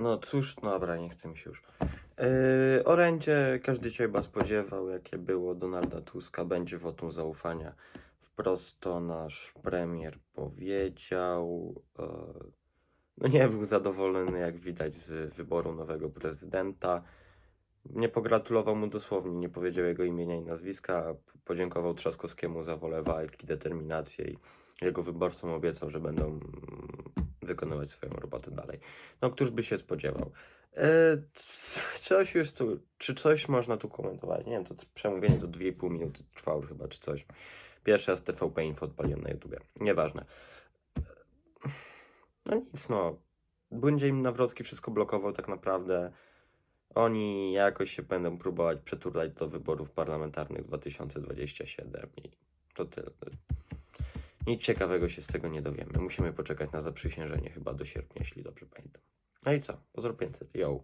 No cóż, dobra, nie chcę mi się już. Yy, orędzie każdy się chyba spodziewał, jakie było Donalda Tuska, będzie wotum zaufania. Wprost to nasz premier powiedział. Yy, no nie był zadowolony, jak widać, z wyboru nowego prezydenta. Nie pogratulował mu dosłownie, nie powiedział jego imienia i nazwiska, podziękował Trzaskowskiemu za wolę walki, determinację i jego wyborcom obiecał, że będą wykonywać swoją robotę dalej. No, któż by się spodziewał? E, c- coś już tu, czy coś można tu komentować? Nie wiem, to przemówienie to 2,5 minuty trwało chyba, czy coś. Pierwszy raz TVP Info odpaliłem na YouTubie. Nieważne. No nic, no. Błędzie im Nawrocki wszystko blokował tak naprawdę. Oni jakoś się będą próbować przeturlać do wyborów parlamentarnych 2027 i to tyle. Nic ciekawego się z tego nie dowiemy. Musimy poczekać na zaprzysiężenie chyba do sierpnia, jeśli dobrze pamiętam. No i co? Pozdro 500. Yo.